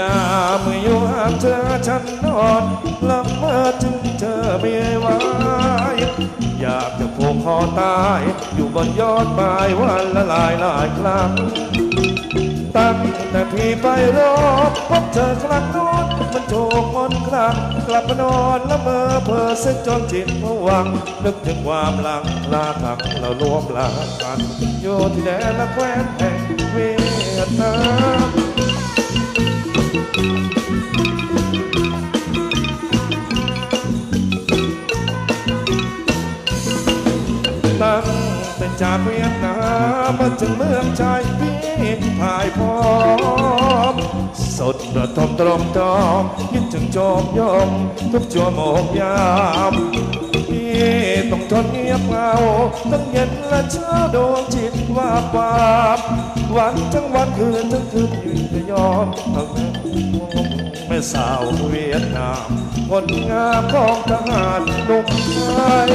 ยามอยู่ห่างเธอฉันนอนละเมอถึงเธอไม่ไหวอยากจะผูกคอตาย อยู่บนยอดไม้วันละหลายหลายครั้งตั้งแต่พี่ไปรอพบเธอครั้งโน้นมันโชกมนครั้งกลับมานอนละเมอเพอเส้นจนจิตผวัง นึกถึงความหลังลาทักเรารวมลากันอยู่ที่แดนละแคว้นแห่งเวียดนาม ตั้งแต่จากเวียดนามมาถึงเมืองชายพี่พายพร้อม สดระทมตรอมตอมคิดถึงโจมยมทุกชั่วโมงยามพี่ต้อง ทนเงียบเหงาต้องเย็นและเช้าดวงจิตว่าบาปวันทั้งวันคืนทั้งคืนยืนจะยอมทั้งแม่สาวเวียดนามคนงามของทหารหนุ่มไทย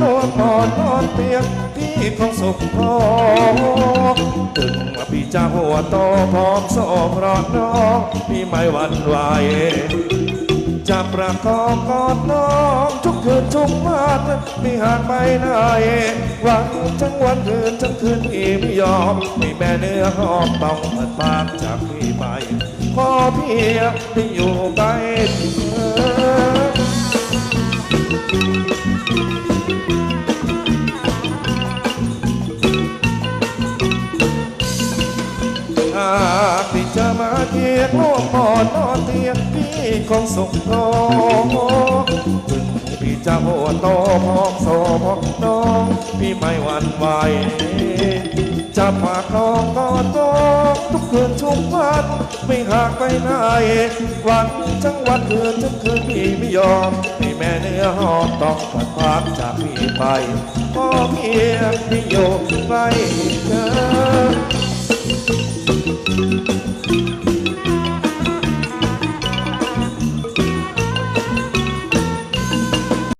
นอนนอนนอนเตียงพี่คงสุขพอถึงว่าพี่จะหัวโตพร้อมโซ่เพราะน้องพี่ไม่หวั่นไหวจะประคองกอดน้องทุกคืนทุกวันไม่ห่างไปไหนวันทั้งวันคืนทั้งคืนพี่ไม่ยอมไม่แม่เนื้อหอมต้องเปิดปากจากพี่ไปขอเพียงได้อยู่ใกล้เธอ จะมาเกียกร่วมหมอนนอนเตียงพี่คงสุขโตถึงพี่จะหัวโตพอมโซพอมน้องพี่ไม่หวั่นไหวจะฝากน้องกอดน้องทุกคืนทุกวันไม่ห่างไปไหนวันทั้งวันคืนทั้งคืนพี่ไม่ยอมให้แม่เนื้อหอมต้องผัดพากจากพี่ไปขอเพียงพี่อยู่ใกล้